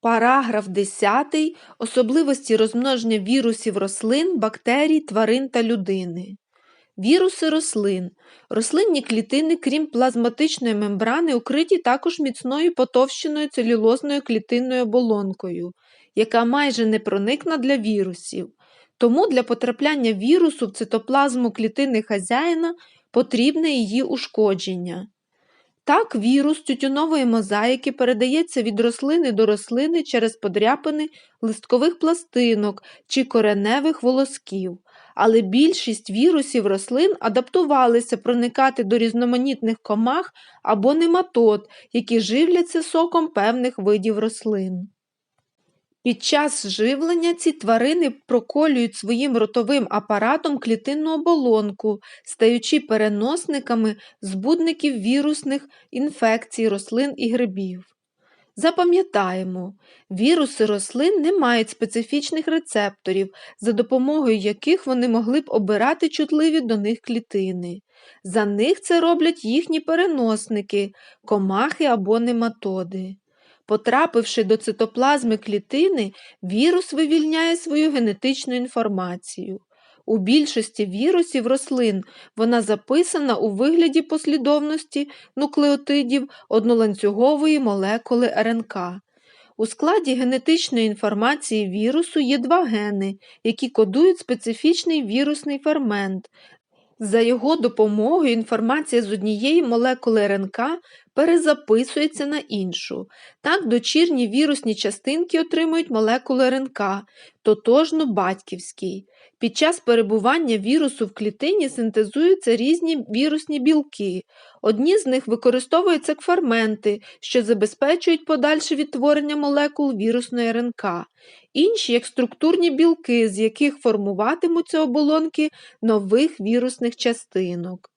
Параграф 10. Особливості розмноження вірусів рослин, бактерій, тварин та людини. Віруси рослин. Рослинні клітини, крім плазматичної мембрани, укриті також міцною потовщеною целюлозною клітинною оболонкою, яка майже непроникна для вірусів. Тому для потрапляння вірусу в цитоплазму клітини хазяїна потрібне її ушкодження. Так, вірус тютюнової мозаїки передається від рослини до рослини через подряпини листкових пластинок чи кореневих волосків, але більшість вірусів рослин адаптувалися проникати до різноманітних комах або нематод, які живляться соком певних видів рослин. Під час живлення ці тварини проколюють своїм ротовим апаратом клітинну оболонку, стаючи переносниками збудників вірусних інфекцій рослин і грибів. Запам'ятаємо, віруси рослин не мають специфічних рецепторів, за допомогою яких вони могли б обирати чутливі до них клітини. За них це роблять їхні переносники, комахи або нематоди. Потрапивши до цитоплазми клітини, вірус вивільняє свою генетичну інформацію. У більшості вірусів рослин вона записана у вигляді послідовності нуклеотидів одноланцюгової молекули РНК. У складі генетичної інформації вірусу є два гени, які кодують специфічний вірусний фермент. За його допомогою інформація з однієї молекули РНК перезаписується на іншу. Так дочірні вірусні частинки отримують молекулу РНК, тотожну батьківській. Під час перебування вірусу в клітині синтезуються різні вірусні білки. Одні з них використовуються як ферменти, що забезпечують подальше відтворення молекул вірусної РНК, інші як структурні білки, з яких формуватимуться оболонки нових вірусних частинок.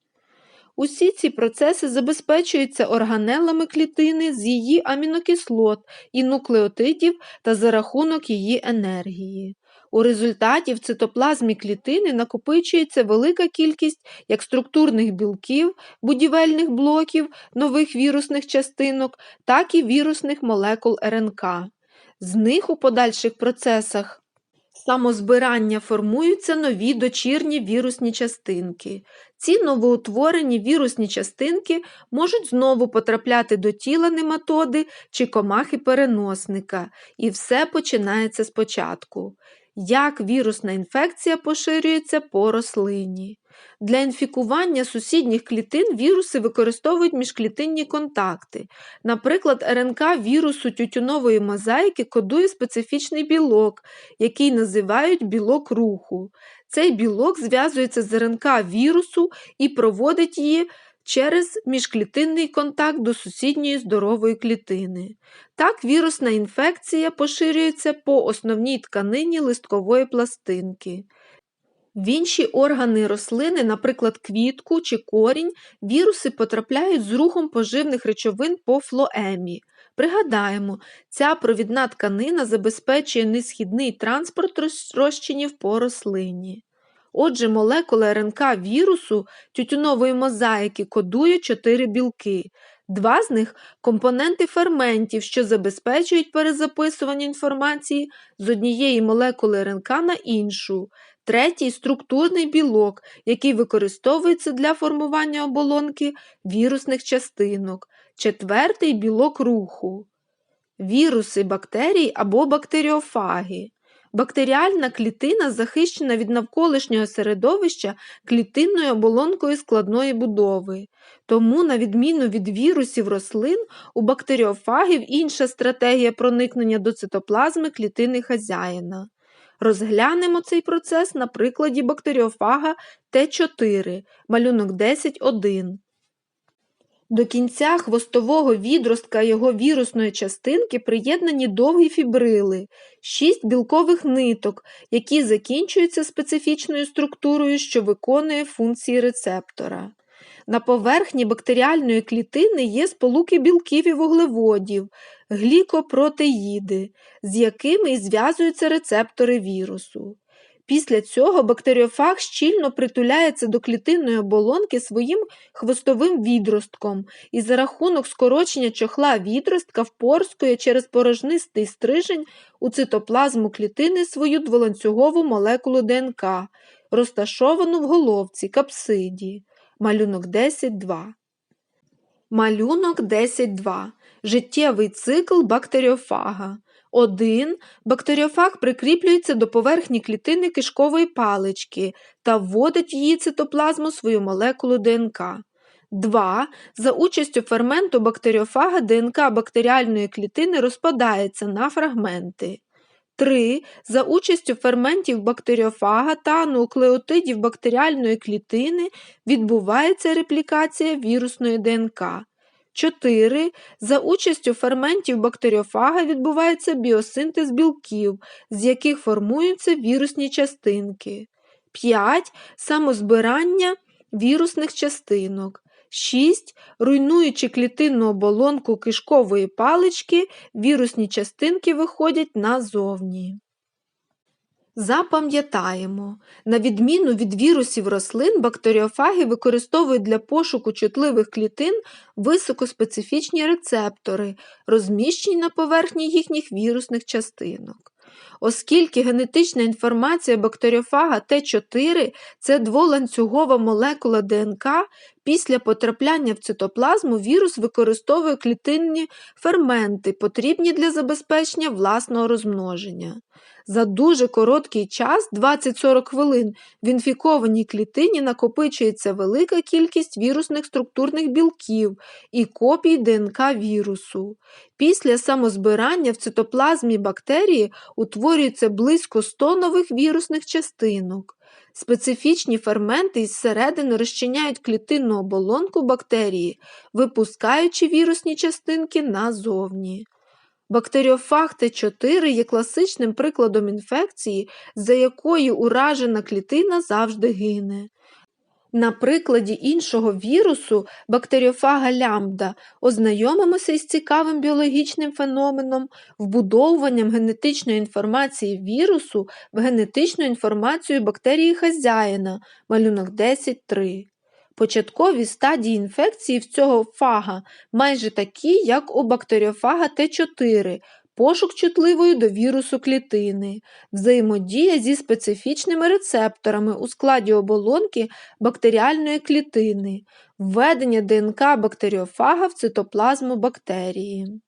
Усі ці процеси забезпечуються органелами клітини з її амінокислот і нуклеотидів та за рахунок її енергії. У результаті в цитоплазмі клітини накопичується велика кількість як структурних білків, будівельних блоків нових вірусних частинок, так і вірусних молекул РНК. З них у подальших процесах самозбирання формуються нові дочірні вірусні частинки. Ці новоутворені вірусні частинки можуть знову потрапляти до тіла нематоди чи комахи переносника, і все починається спочатку. Як вірусна інфекція поширюється по рослині. Для інфікування сусідніх клітин віруси використовують міжклітинні контакти. Наприклад, РНК вірусу тютюнової мозаїки кодує специфічний білок, який називають білок руху. Цей білок зв'язується з РНК вірусу і проводить її через міжклітинний контакт до сусідньої здорової клітини. Так вірусна інфекція поширюється по основній тканині листкової пластинки. В інші органи рослини, наприклад, квітку чи корінь, віруси потрапляють з рухом поживних речовин по флоемі. Пригадаємо, ця провідна тканина забезпечує несхідний транспорт розчинів по рослині. Отже, молекула РНК вірусу тютюнової мозаїки кодує чотири білки. Два з них компоненти ферментів, що забезпечують перезаписування інформації з однієї молекули РНК на іншу. Третій структурний білок, який використовується для формування оболонки вірусних частинок. Четвертий білок руху. Віруси бактерій або бактеріофаги. Бактеріальна клітина захищена від навколишнього середовища клітинною оболонкою складної будови. Тому, на відміну від вірусів рослин, у бактеріофагів інша стратегія проникнення до цитоплазми клітини хазяїна. Розглянемо цей процес на прикладі бактеріофага Т4, малюнок 10.1. До кінця хвостового відростка його вірусної частинки приєднані довгі фібрили, шість білкових ниток, які закінчуються специфічною структурою, що виконує функції рецептора. На поверхні бактеріальної клітини є сполуки білків і вуглеводів, глікопротеїди, з якими і зв'язуються рецептори вірусу. Після цього бактеріофаг щільно притуляється до клітинної оболонки своїм хвостовим відростком і за рахунок скорочення чохла відростка впорскує через порожнистий стрижень у цитоплазму клітини свою дволанцюгову молекулу ДНК, розташовану в головці капсиді. Малюнок 10.2. Малюнок 10.2. Життєвий цикл бактеріофага. 1. Бактеріофаг прикріплюється до поверхні клітини кишкової палички та вводить в її цитоплазму свою молекулу ДНК. 2. За участю ферменту бактеріофага ДНК бактеріальної клітини розпадається на фрагменти. 3. За участю ферментів бактеріофага та нуклеотидів бактеріальної клітини відбувається реплікація вірусної ДНК. 4. За участю ферментів бактеріофага відбувається біосинтез білків, з яких формуються вірусні частинки. 5. Самозбирання вірусних частинок. 6. Руйнуючи клітинну оболонку кишкової палички, вірусні частинки виходять назовні. Запам'ятаємо, на відміну від вірусів рослин, бактеріофаги використовують для пошуку чутливих клітин високоспецифічні рецептори, розміщені на поверхні їхніх вірусних частинок. Оскільки генетична інформація бактеріофага Т4 це дволанцюгова молекула ДНК, після потрапляння в цитоплазму вірус використовує клітинні ферменти, потрібні для забезпечення власного розмноження. За дуже короткий час, 20-40 хвилин, в інфікованій клітині накопичується велика кількість вірусних структурних білків і копій ДНК вірусу. Після самозбирання в цитоплазмі бактерії утворюється близько 100 нових вірусних частинок. Специфічні ферменти із середини розчиняють клітинну оболонку бактерії, випускаючи вірусні частинки назовні. Бактеріофаг Т4 є класичним прикладом інфекції, за якою уражена клітина завжди гине. На прикладі іншого вірусу, бактеріофага лямбда, ознайомимося із цікавим біологічним феноменом, вбудовуванням генетичної інформації вірусу в генетичну інформацію бактерії хазяїна, малюнок 10.3. Початкові стадії інфекції в цього фага майже такі, як у бактеріофага Т4, пошук чутливої до вірусу клітини, взаємодія зі специфічними рецепторами у складі оболонки бактеріальної клітини, введення ДНК бактеріофага в цитоплазму бактерії.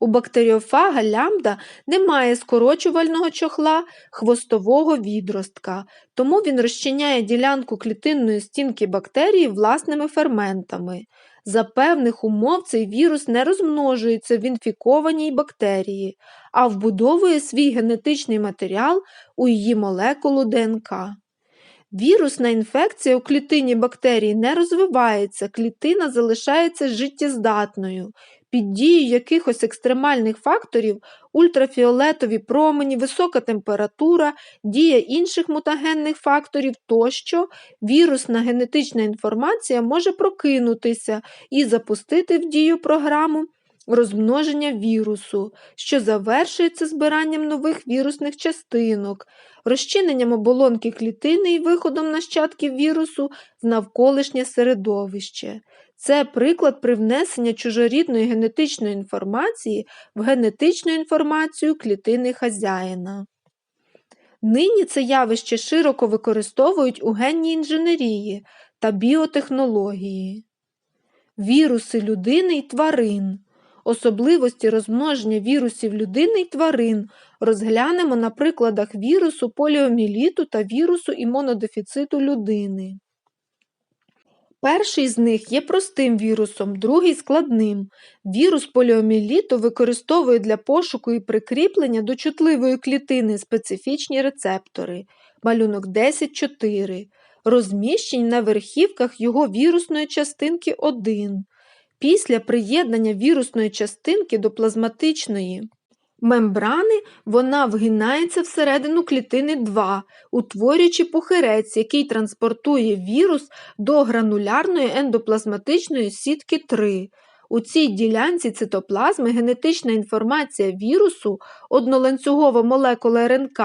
У бактеріофага лямбда немає скорочувального чохла хвостового відростка, тому він розчиняє ділянку клітинної стінки бактерії власними ферментами. За певних умов цей вірус не розмножується в інфікованій бактерії, а вбудовує свій генетичний матеріал у її молекулу ДНК. Вірусна інфекція у клітині бактерії не розвивається, клітина залишається життєздатною. Під дією якихось екстремальних факторів ультрафіолетові промені, висока температура, дія інших мутагенних факторів тощо, вірусна генетична інформація може прокинутися і запустити в дію програму розмноження вірусу, що завершується збиранням нових вірусних частинок, розчиненням оболонки клітини і виходом нащадків вірусу в навколишнє середовище. Це приклад привнесення чужорідної генетичної інформації в генетичну інформацію клітини хазяїна. Нині це явище широко використовують у генній інженерії та біотехнології. Віруси людини й тварин. Особливості розмноження вірусів людини й тварин розглянемо на прикладах вірусу поліоміліту та вірусу імунодефіциту людини. Перший з них є простим вірусом, другий складним. Вірус поліоміліту використовує для пошуку і прикріплення до чутливої клітини специфічні рецептори, малюнок 10.4, розміщені на верхівках його вірусної частинки 1. Після приєднання вірусної частинки до плазматичної мембрани вона вгинається всередину клітини 2, утворюючи похирець, який транспортує вірус до гранулярної ендоплазматичної сітки 3. У цій ділянці цитоплазми генетична інформація вірусу, одноланцюгова молекула РНК,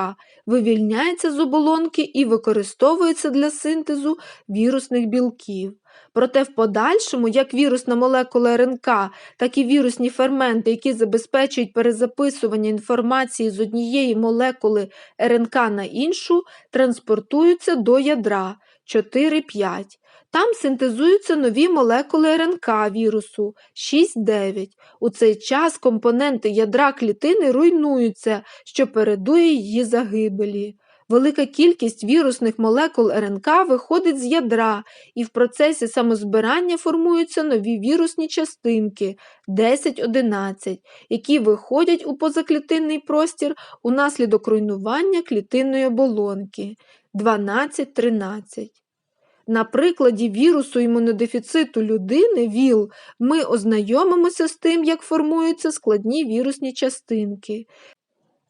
вивільняється з оболонки і використовується для синтезу вірусних білків. Проте в подальшому як вірусна молекула РНК, так і вірусні ферменти, які забезпечують перезаписування інформації з однієї молекули РНК на іншу, транспортуються до ядра 4-5. Там синтезуються нові молекули РНК вірусу 6-9. У цей час компоненти ядра клітини руйнуються, що передує її загибелі. Велика кількість вірусних молекул РНК виходить з ядра, і в процесі самозбирання формуються нові вірусні частинки 10-11, які виходять у позаклітинний простір унаслідок руйнування клітинної оболонки 12-13. На прикладі вірусу імунодефіциту людини ВІЛ ми ознайомимося з тим, як формуються складні вірусні частинки.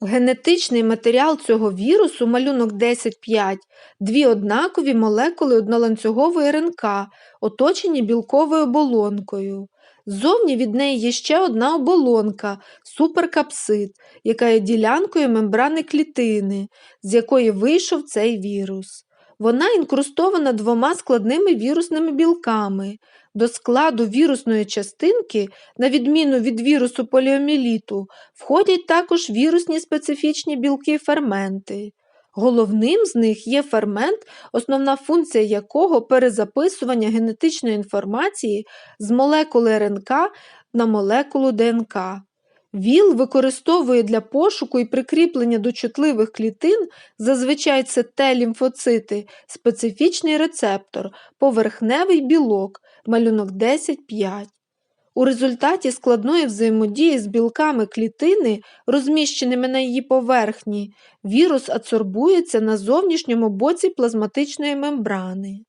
Генетичний матеріал цього вірусу, малюнок 10.5, дві однакові молекули одноланцюгової РНК, оточені білковою оболонкою. Ззовні від неї є ще одна оболонка суперкапсид, яка є ділянкою мембрани клітини, з якої вийшов цей вірус. Вона інкрустована двома складними вірусними білками. До складу вірусної частинки, на відміну від вірусу поліоміліту, входять також вірусні специфічні білки-ферменти. Головним з них є фермент, основна функція якого перезаписування генетичної інформації з молекули РНК на молекулу ДНК. ВІЛ використовує для пошуку і прикріплення до чутливих клітин, зазвичай це Т-лімфоцити, специфічний рецептор, поверхневий білок, малюнок 10-5. У результаті складної взаємодії з білками клітини, розміщеними на її поверхні, вірус адсорбується на зовнішньому боці плазматичної мембрани.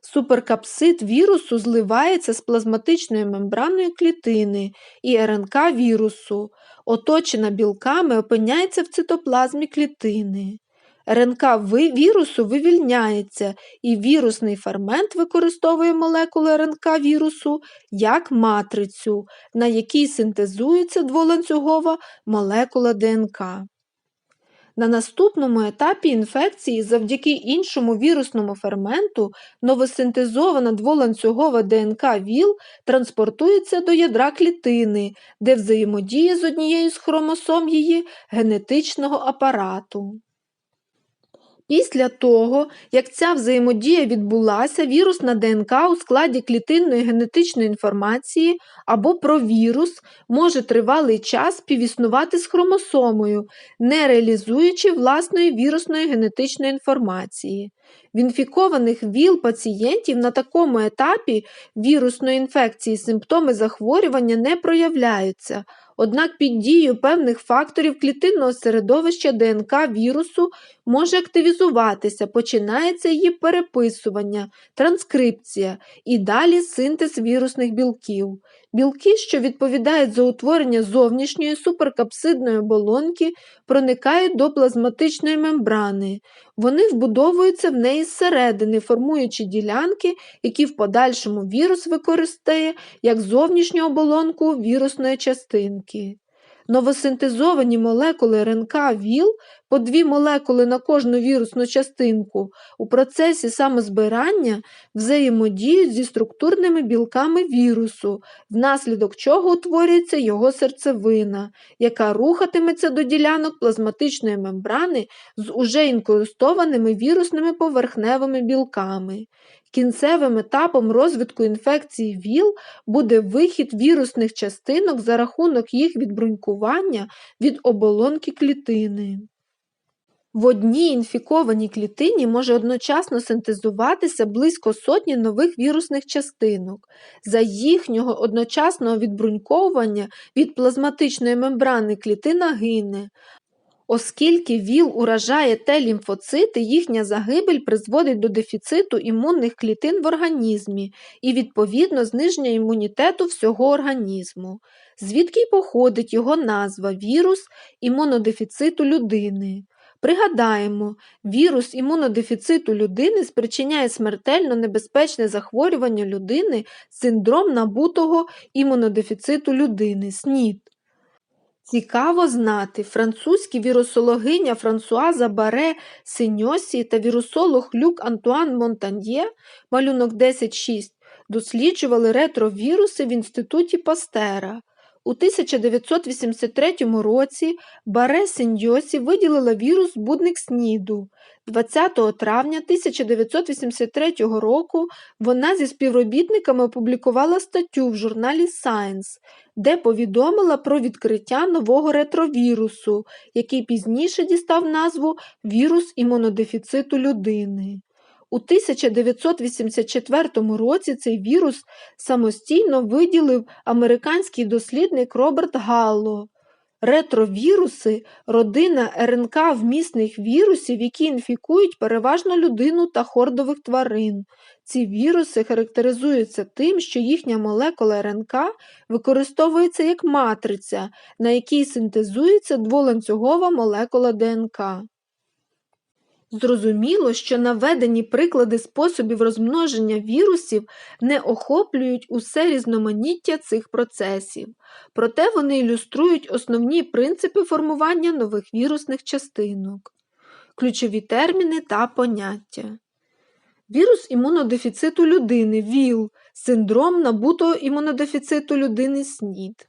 Суперкапсид вірусу зливається з плазматичною мембраною клітини і РНК вірусу, оточена білками опиняється в цитоплазмі клітини. РНК вірусу вивільняється, і вірусний фермент використовує молекули РНК вірусу як матрицю, на якій синтезується дволанцюгова молекула ДНК. На наступному етапі інфекції завдяки іншому вірусному ферменту новосинтезована дволанцюгова ДНК ВІЛ транспортується до ядра клітини, де взаємодіє з однією з хромосом її генетичного апарату. Після того, як ця взаємодія відбулася, вірусна ДНК у складі клітинної генетичної інформації або про вірус може тривалий час співіснувати з хромосомою, не реалізуючи власної вірусної генетичної інформації. В інфікованих ВІЛ пацієнтів на такому етапі вірусної інфекції симптоми захворювання не проявляються. Однак під дією певних факторів клітинного середовища ДНК вірусу може активізуватися, починається її переписування, транскрипція і далі синтез вірусних білків. Білки, що відповідають за утворення зовнішньої суперкапсидної оболонки, проникають до плазматичної мембрани. Вони вбудовуються в неї зсередини, формуючи ділянки, які в подальшому вірус використає як зовнішню оболонку вірусної частинки. Новосинтезовані молекули РНК ВІЛ по дві молекули на кожну вірусну частинку у процесі самозбирання взаємодіють зі структурними білками вірусу, внаслідок чого утворюється його серцевина, яка рухатиметься до ділянок плазматичної мембрани з уже інкрустованими вірусними поверхневими білками. Кінцевим етапом розвитку інфекції ВІЛ буде вихід вірусних частинок за рахунок їх відбрунькування від оболонки клітини. В одній інфікованій клітині може одночасно синтезуватися близько сотні нових вірусних частинок. За їхнього одночасного відбруньковування від плазматичної мембрани клітина гине, Оскільки ВІЛ уражає Т-лімфоцити, їхня загибель призводить до дефіциту імунних клітин в організмі і, відповідно, зниження імунітету всього організму, звідки й походить його назва вірус імунодефіциту людини. Пригадаємо, вірус імунодефіциту людини спричиняє смертельно небезпечне захворювання людини синдром набутого імунодефіциту людини СНІД. Цікаво знати, французькі вірусологиня Франсуаза Баре Синьосі та вірусолог Люк Антуан Монтаньє, малюнок 10.6, досліджували ретровіруси в інституті Пастера. У 1983 році Баре Синьосі виділила вірус будник СНІДу. 20 травня 1983 року вона зі співробітниками опублікувала статтю в журналі Science, де повідомила про відкриття нового ретровірусу, який пізніше дістав назву вірус імунодефіциту людини. У 1984 році цей вірус самостійно виділив американський дослідник Роберт Галло. Ретровіруси родина РНК вмісних вірусів, які інфікують переважно людину та хордових тварин. Ці віруси характеризуються тим, що їхня молекула РНК використовується як матриця, на якій синтезується дволанцюгова молекула ДНК. Зрозуміло, що наведені приклади способів розмноження вірусів не охоплюють усе різноманіття цих процесів, проте вони ілюструють основні принципи формування нових вірусних частинок, ключові терміни та поняття. Вірус імунодефіциту людини ВІЛ, синдром набутого імунодефіциту людини СНІД.